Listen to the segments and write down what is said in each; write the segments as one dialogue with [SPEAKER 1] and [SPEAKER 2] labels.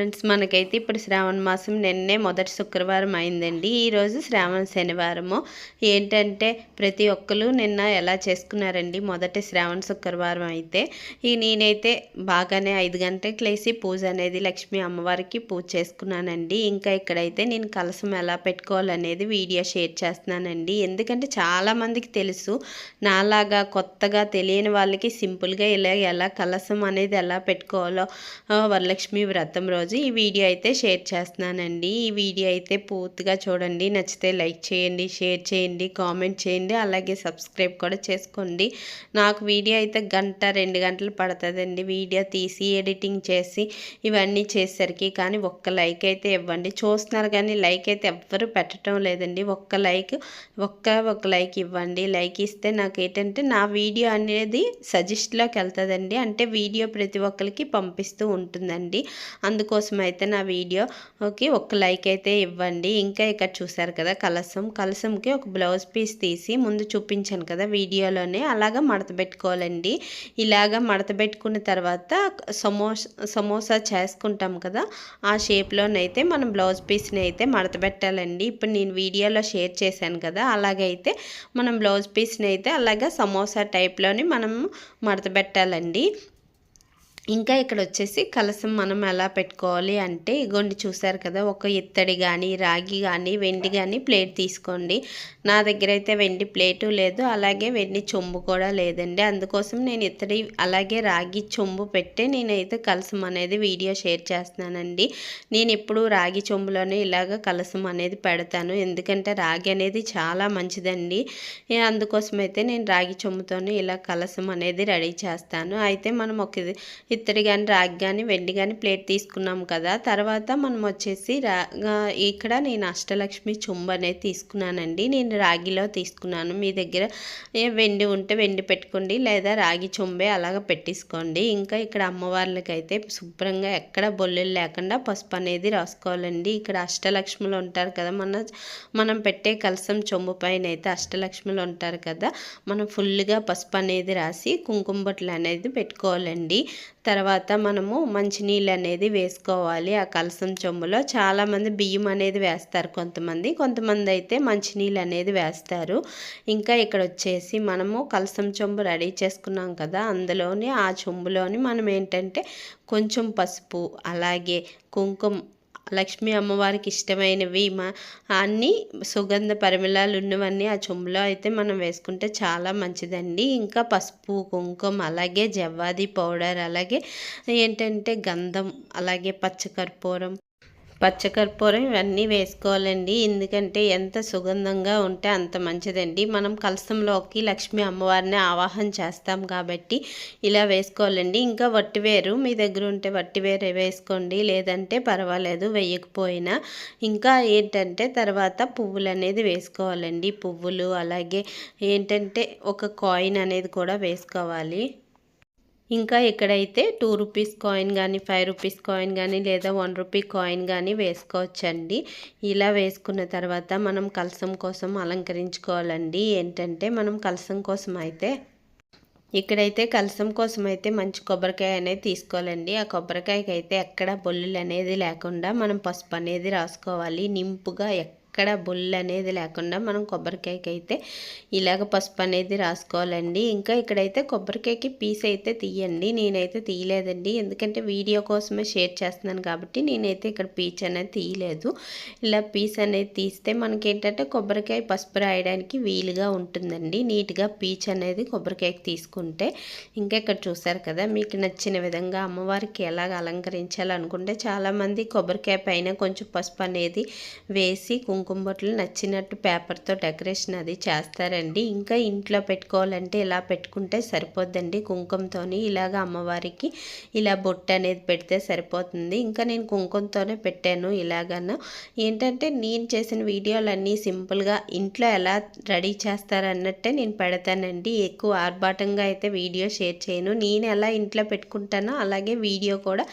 [SPEAKER 1] Friends మనకైతే ఇప్పుడు శ్రావణ మాసం నిన్నే మొదటి శుక్రవారం అయిందండి. ఈరోజు శ్రావణ శనివారము. ఏంటంటే ప్రతి ఒక్కరు నిన్న ఎలా చేసుకున్నారండి? మొదటి శ్రావణ శుక్రవారం అయితే. ఈ నేనైతే బాగానే ఐదు గంటలకు లేచి పూజ అనేది లక్ష్మీ అమ్మవారికి పూజ చేసుకున్నానండి. ఇంకా ఇక్కడైతే నేను కలసం ఎలా పెట్టుకోవాలనేది వీడియో షేర్ చేస్తున్నానండి. ఎందుకంటే చాలామందికి తెలుసు నాలాగా కొత్తగా తెలియని వాళ్ళకి సింపుల్గా ఇలా ఎలా కలసం అనేది ఎలా పెట్టుకోవాలో. వరలక్ష్మి వ్రతం రోజు ఈ వీడియో అయితే షేర్ చేస్తున్నానండి. ఈ వీడియో అయితే పూర్తిగా చూడండి. నచ్చితే లైక్ చేయండి షేర్ చేయండి కామెంట్ చేయండి అలాగే సబ్స్క్రైబ్ కూడా చేసుకోండి. నాకు వీడియో అయితే గంట రెండు గంటలు పడుతుందండి. వీడియో తీసి ఎడిటింగ్ చేసి ఇవన్నీ చేసేసరికి కానీ ఒక్క లైక్ అయితే ఇవ్వండి. చూస్తున్నారు కానీ లైక్ అయితే ఎవ్వరు పెట్టడం లేదండి. ఒక్క లైక్ ఒక్క ఒక లైక్ ఇవ్వండి. లైక్ ఇస్తే నాకు ఏంటంటే నా వీడియో అనేది సజెస్ట్లోకి వెళ్తుందండి. అంటే వీడియో ప్రతి ఒక్కరికి పంపిస్తూ ఉంటుందండి. అందుకు అందుకోసం అయితే నా వీడియోకి ఒక లైక్ అయితే ఇవ్వండి. ఇంకా ఇక్కడ చూసారు కదా కలసం. కలసంకి ఒక బ్లౌజ్ పీస్ తీసి ముందు చూపించాను కదా వీడియోలోనే. అలాగా మడత పెట్టుకోవాలండి. ఇలాగా మడత పెట్టుకున్న తర్వాత సమోసా సమోసా చేసుకుంటాం కదా ఆ షేప్లోనైతే మనం బ్లౌజ్ పీస్ని అయితే మడత పెట్టాలండి. ఇప్పుడు నేను వీడియోలో షేర్ చేశాను కదా అలాగైతే మనం బ్లౌజ్ పీస్ని అయితే అలాగా సమోసా టైప్లోని మనం మడత పెట్టాలండి. ఇంకా ఇక్కడ వచ్చేసి కలసం మనం ఎలా పెట్టుకోవాలి అంటే ఇగోండి చూసారు కదా ఒక ఇత్తడి కానీ రాగి కానీ వెండి కానీ ప్లేట్ తీసుకోండి. నా దగ్గర అయితే వెండి ప్లేటు లేదు అలాగే వెండి చెంబు కూడా లేదండి. అందుకోసం నేను ఇత్తడి అలాగే రాగి చెంబు పెట్టి నేనైతే కలసం అనేది వీడియో షేర్ చేస్తున్నానండి. నేను ఎప్పుడు రాగి చెంబులోనే ఇలాగ కలసం అనేది పెడతాను. ఎందుకంటే రాగి అనేది చాలా మంచిదండి. అందుకోసం అయితే నేను రాగి చెంబుతోనే ఇలా కలసం అనేది రెడీ చేస్తాను. అయితే మనం ఒక ఇత్తడి కానీ రాగి కానీ వెండి కానీ ప్లేట్ తీసుకున్నాం కదా. తర్వాత మనం వచ్చేసి రా ఇక్కడ నేను అష్టలక్ష్మి చెంబు అనేది తీసుకున్నానండి. నేను రాగిలో తీసుకున్నాను. మీ దగ్గర వెండి ఉంటే వెండి పెట్టుకోండి లేదా రాగి చెంబే అలాగ పెట్టేసుకోండి. ఇంకా ఇక్కడ అమ్మవార్లకి అయితే శుభ్రంగా ఎక్కడ బొల్లులు లేకుండా పసుపు అనేది రాసుకోవాలండి. ఇక్కడ అష్టలక్ష్ములు ఉంటారు కదా. మన మనం పెట్టే కలసం చెంబు పైన అయితే అష్టలక్ష్ములు ఉంటారు కదా. మనం ఫుల్గా పసుపు అనేది రాసి కుంకుమ బొట్లు అనేది పెట్టుకోవాలండి. తర్వాత మనము మంచినీళ్ళు అనేది వేసుకోవాలి. ఆ కలసం చెంబులో చాలామంది బియ్యం అనేది వేస్తారు కొంతమంది. కొంతమంది అయితే మంచినీళ్ళు అనేది వేస్తారు. ఇంకా ఇక్కడ వచ్చేసి మనము కలసం చెంబు రెడీ చేసుకున్నాం కదా. అందులోని ఆ చెంబులోని మనం ఏంటంటే కొంచెం పసుపు అలాగే కుంకుమ లక్ష్మీ అమ్మవారికి ఇష్టమైనవి మా అన్నీ సుగంధ పరిమళాలు ఉన్నవన్నీ ఆ చెంబులో అయితే మనం వేసుకుంటే చాలా మంచిదండి. ఇంకా పసుపు కుంకుమ అలాగే జవ్వాది పౌడర్ అలాగే ఏంటంటే గంధం అలాగే పచ్చకర్పూరం పచ్చకర్పూరం ఇవన్నీ వేసుకోవాలండి. ఎందుకంటే ఎంత సుగంధంగా ఉంటే అంత మంచిదండి. మనం కలసంలోకి లక్ష్మీ అమ్మవారిని ఆవాహన చేస్తాం కాబట్టి ఇలా వేసుకోవాలండి. ఇంకా వట్టివేరు మీ దగ్గర ఉంటే వట్టివేరు వేసుకోండి. లేదంటే పర్వాలేదు వేయకపోయినా. ఇంకా ఏంటంటే తర్వాత పువ్వులు అనేది వేసుకోవాలండి. పువ్వులు అలాగే ఏంటంటే ఒక కాయిన్ అనేది కూడా వేసుకోవాలి. ఇంకా ఇక్కడైతే టూ రూపీస్ కాయిన్ కానీ ఫైవ్ రూపీస్ కాయిన్ కానీ లేదా వన్ రూపీ కాయిన్ కానీ వేసుకోవచ్చండి. ఇలా వేసుకున్న తర్వాత మనం కలసం కోసం అలంకరించుకోవాలండి. ఏంటంటే మనం కలసం కోసం అయితే ఇక్కడైతే కలసం కోసం అయితే మంచి కొబ్బరికాయ అనేది తీసుకోవాలండి. ఆ కొబ్బరికాయకి అయితే ఎక్కడ బొల్లులు అనేది లేకుండా మనం పసుపు అనేది రాసుకోవాలి. నింపుగా ఎక్కడ బొల్లు అనేది లేకుండా మనం కొబ్బరికాయకి అయితే ఇలాగ పసుపు అనేది రాసుకోవాలండి. ఇంకా ఇక్కడైతే కొబ్బరికాయకి పీస్ అయితే తీయండి. నేనైతే తీయలేదండి. ఎందుకంటే వీడియో కోసమే షేర్ చేస్తున్నాను కాబట్టి నేనైతే ఇక్కడ పీచ్ అనేది తీయలేదు. ఇలా పీస్ అనేది తీస్తే మనకి ఏంటంటే కొబ్బరికాయ పసుపు రాయడానికి వీలుగా ఉంటుందండి. నీట్గా పీచ్ అనేది కొబ్బరికాయకి తీసుకుంటే. ఇంకా ఇక్కడ చూసారు కదా మీకు నచ్చిన విధంగా అమ్మవారికి ఎలాగ అలంకరించాలనుకుంటే చాలామంది కొబ్బరికాయ పైన కొంచెం పసుపు అనేది వేసి కుంకుమ కుంకుమ బొట్లు నచ్చినట్టు పేపర్తో డెకరేషన్ అది చేస్తారండి. ఇంకా ఇంట్లో పెట్టుకోవాలంటే ఇలా పెట్టుకుంటే సరిపోద్దండి. కుంకుమతో ఇలాగ అమ్మవారికి ఇలా బొట్టు అనేది పెడితే సరిపోతుంది. ఇంకా నేను కుంకుమతోనే పెట్టాను ఇలాగను. ఏంటంటే నేను చేసిన వీడియోలన్నీ సింపుల్గా ఇంట్లో ఎలా రెడీ చేస్తారన్నట్టే నేను పెడతానండి. ఎక్కువ ఆర్భాటంగా అయితే వీడియో షేర్ చేయను. నేను ఎలా ఇంట్లో పెట్టుకుంటానో అలాగే వీడియో కూడా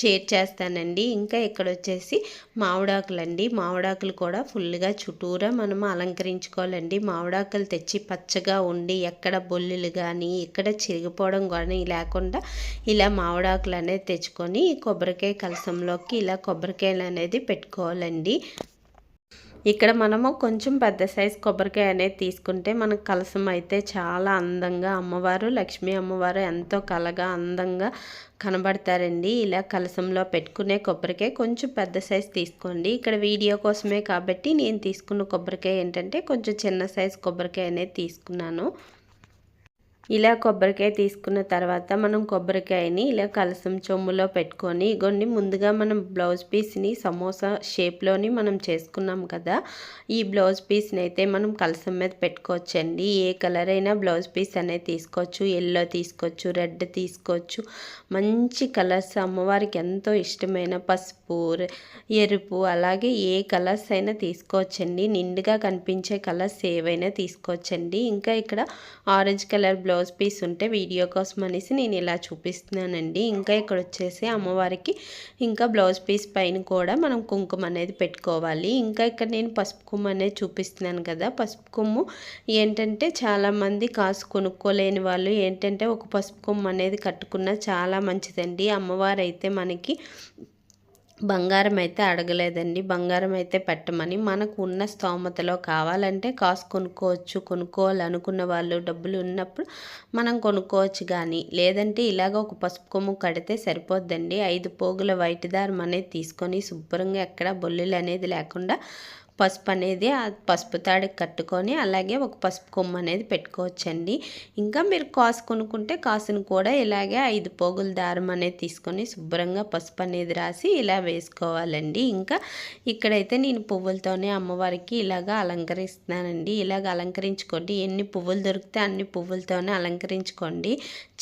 [SPEAKER 1] షేర్ చేస్తానండి. ఇంకా ఇక్కడ వచ్చేసి మామిడాకులండి. మామిడాకులు కూడా ఫుల్గా చుట్టూరా మనం అలంకరించుకోవాలండి. మామిడాకులు తెచ్చి పచ్చగా ఉండి ఎక్కడ బొల్లులు కానీ ఎక్కడ చిరిగిపోవడం కానీ లేకుండా ఇలా మామిడాకులు అనేది తెచ్చుకొని కొబ్బరికాయ కలసంలోకి ఇలా కొబ్బరికాయలు అనేది పెట్టుకోవాలండి. ఇక్కడ మనము కొంచెం పెద్ద సైజ్ కొబ్బరికాయ అనేది తీసుకుంటే మనకు కలసం అయితే చాలా అందంగా అమ్మవారు లక్ష్మీ అమ్మవారు ఎంతో కలగా అందంగా కనబడతారండి. ఇలా కలసంలో పెట్టుకునే కొబ్బరికాయ కొంచెం పెద్ద సైజ్ తీసుకోండి. ఇక్కడ వీడియో కోసమే కాబట్టి నేను తీసుకున్న కొబ్బరికాయ ఏంటంటే కొంచెం చిన్న సైజ్ కొబ్బరికాయ అనేది తీసుకున్నాను. ఇలా కొబ్బరికాయ తీసుకున్న తర్వాత మనం కొబ్బరికాయని ఇలా కలసం చొమ్ములో పెట్టుకొని ఇగోండి ముందుగా మనం బ్లౌజ్ పీస్ని సమోసా షేప్లోని మనం చేసుకున్నాం కదా ఈ బ్లౌజ్ పీస్ని అయితే మనం కలసం మీద పెట్టుకోవచ్చండి. ఏ కలర్ అయినా బ్లౌజ్ పీస్ అనేది తీసుకోవచ్చు ఎల్లో తీసుకోవచ్చు రెడ్ తీసుకోవచ్చు. మంచి కలర్స్ అమ్మవారికి ఎంతో ఇష్టమైన పసుపు ఎరుపు అలాగే ఏ కలర్స్ అయినా తీసుకోవచ్చండి. నిండుగా కనిపించే కలర్స్ ఏవైనా తీసుకోవచ్చండి. ఇంకా ఇక్కడ ఆరెంజ్ కలర్ బ్లౌజ్ పీస్ ఉంటే వీడియో కోసం అనేసి నేను ఇలా చూపిస్తున్నానండి. ఇంకా ఇక్కడ వచ్చేసి అమ్మవారికి ఇంకా బ్లౌజ్ పీస్ పైన కూడా మనం కుంకుమ అనేది పెట్టుకోవాలి. ఇంకా ఇక్కడ నేను పసుపు కుమ్మ అనేది చూపిస్తున్నాను కదా. పసుపు కుమ్ము ఏంటంటే చాలామంది కాసు కొనుక్కోలేని వాళ్ళు ఏంటంటే ఒక పసుపు కుమ్మ అనేది కట్టుకున్న చాలా మంచిదండి. అమ్మవారు అయితే మనకి బంగారం అయితే అడగలేదండి. బంగారం అయితే పెట్టమని మనకు ఉన్న స్తోమతలో కావాలంటే కాసు కొనుక్కోవచ్చు. కొనుక్కోవాలనుకున్న వాళ్ళు డబ్బులు ఉన్నప్పుడు మనం కొనుక్కోవచ్చు కానీ లేదంటే ఇలాగ ఒక పసుపు కొమ్ము కడితే సరిపోద్దండి. ఐదు పోగుల వైట్ దారం అనేది తీసుకొని శుభ్రంగా ఎక్కడ బొల్లులు అనేది లేకుండా పసుపు అనేది ఆ పసుపు తాడికి కట్టుకొని అలాగే ఒక పసుపు కొమ్మ అనేది పెట్టుకోవచ్చండి. ఇంకా మీరు కాసు కొనుక్కుంటే కాసును కూడా ఇలాగే ఐదు పోగుల దారం అనేది తీసుకొని శుభ్రంగా పసుపు అనేది రాసి ఇలా వేసుకోవాలండి. ఇంకా ఇక్కడైతే నేను పువ్వులతోనే అమ్మవారికి ఇలాగ అలంకరిస్తున్నానండి. ఇలాగ అలంకరించుకోండి. ఎన్ని పువ్వులు దొరికితే అన్ని పువ్వులతోనే అలంకరించుకోండి.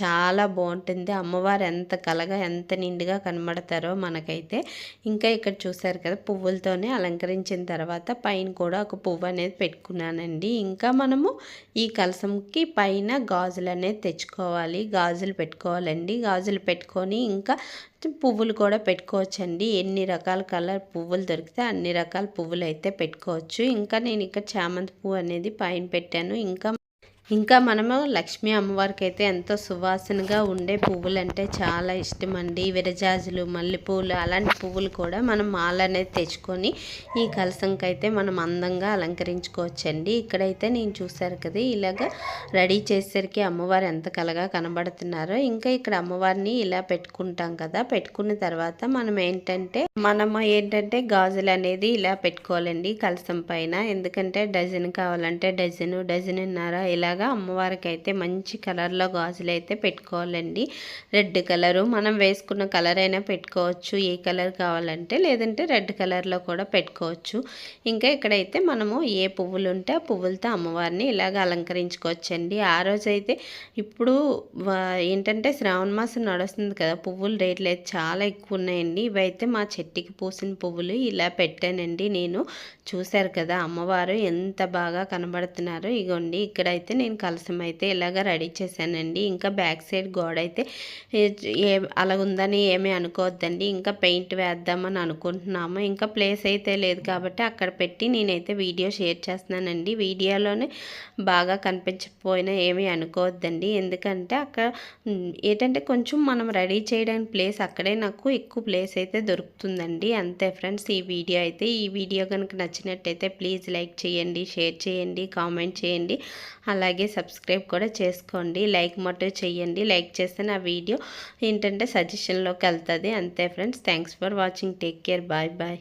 [SPEAKER 1] చాలా బాగుంటుంది. అమ్మవారు ఎంత కలగా ఎంత నిండుగా కనబడతారో మనకైతే. ఇంకా ఇక్కడ చూసారు కదా పువ్వులతోనే అలంకరించిన తర్వాత తర్వాత పైన కూడా ఒక పువ్వు అనేది పెట్టుకున్నానండి. ఇంకా మనము ఈ కలసంకి పైన గాజులు అనేది తెచ్చుకోవాలి. గాజులు పెట్టుకోవాలండి. గాజులు పెట్టుకొని ఇంకా పువ్వులు కూడా పెట్టుకోవచ్చండి. ఎన్ని రకాల కలర్ పువ్వులు దొరికితే అన్ని రకాల పువ్వులు అయితే పెట్టుకోవచ్చు. ఇంకా నేను ఇక్కడ చామంతి పువ్వు అనేది పైన పెట్టాను. ఇంకా ఇంకా మనము లక్ష్మీ అమ్మవారికి అయితే ఎంతో సువాసనగా ఉండే పువ్వులు అంటే చాలా ఇష్టం అండి విరజాజులు మల్లెపూలు అలాంటి పువ్వులు కూడా మనం మాల అనేది తెచ్చుకొని ఈ కలసంకి అయితే మనం అందంగా అలంకరించుకోవచ్చండి. ఇక్కడైతే నేను చూశారు కదా ఇలాగ రెడీ చేసేసరికి అమ్మవారు ఎంత కలగా కనబడుతున్నారో. ఇంకా ఇక్కడ అమ్మవారిని ఇలా పెట్టుకుంటాం కదా పెట్టుకున్న తర్వాత మనం ఏంటంటే మనము ఏంటంటే గాజులు అనేది ఇలా పెట్టుకోవాలండి కలసం పైన. ఎందుకంటే డజన్ కావాలంటే డజను డజన్ ఉన్నారా ఇలా ఇలాగా అమ్మవారికి అయితే మంచి కలర్లో గాజులు అయితే పెట్టుకోవాలండి. రెడ్ కలరు మనం వేసుకున్న కలర్ అయినా పెట్టుకోవచ్చు. ఏ కలర్ కావాలంటే లేదంటే రెడ్ కలర్లో కూడా పెట్టుకోవచ్చు. ఇంకా ఇక్కడైతే మనము ఏ పువ్వులు ఉంటే ఆ పువ్వులతో అమ్మవారిని ఇలాగ అలంకరించుకోవచ్చండి. ఆ రోజైతే ఇప్పుడు ఏంటంటే శ్రావణ మాసం నడుస్తుంది కదా పువ్వులు రేట్లు అయితే చాలా ఎక్కువ ఉన్నాయండి ఇవైతే మా చెట్టుకి పూసిన పువ్వులు ఇలా పెట్టానండి నేను. చూశారు కదా అమ్మవారు ఎంత బాగా కనబడుతున్నారు. ఇగోండి ఇక్కడైతే నేను కలసం అయితే ఇలాగ రెడీ చేశానండి. ఇంకా బ్యాక్ సైడ్ గోడ అయితే ఏ అలాగుందని ఏమీ అనుకోవద్దండి. ఇంకా పెయింట్ వేద్దామని అనుకుంటున్నాము. ఇంకా ప్లేస్ అయితే లేదు కాబట్టి అక్కడ పెట్టి నేనైతే వీడియో షేర్ చేస్తున్నానండి. వీడియోలోనే బాగా కనిపించకపోయినా ఏమీ అనుకోవద్దండి. ఎందుకంటే అక్కడ ఏంటంటే కొంచెం మనం రెడీ చేయడానికి ప్లేస్ అక్కడే నాకు ఎక్కువ ప్లేస్ అయితే దొరుకుతుందండి. అంతే ఫ్రెండ్స్ ఈ వీడియో అయితే ఈ వీడియో కనుక నచ్చినట్టయితే ప్లీజ్ లైక్ చేయండి షేర్ చేయండి కామెంట్ చేయండి. అలాగే అలాగే సబ్స్క్రైబ్ కూడా చేసుకోండి. లైక్ మటు చేయండి. లైక్ చేస్తే నా వీడియో ఏంటంటే సజెషన్లోకి వెళ్తుంది. అంతే friends thanks for watching take care bye bye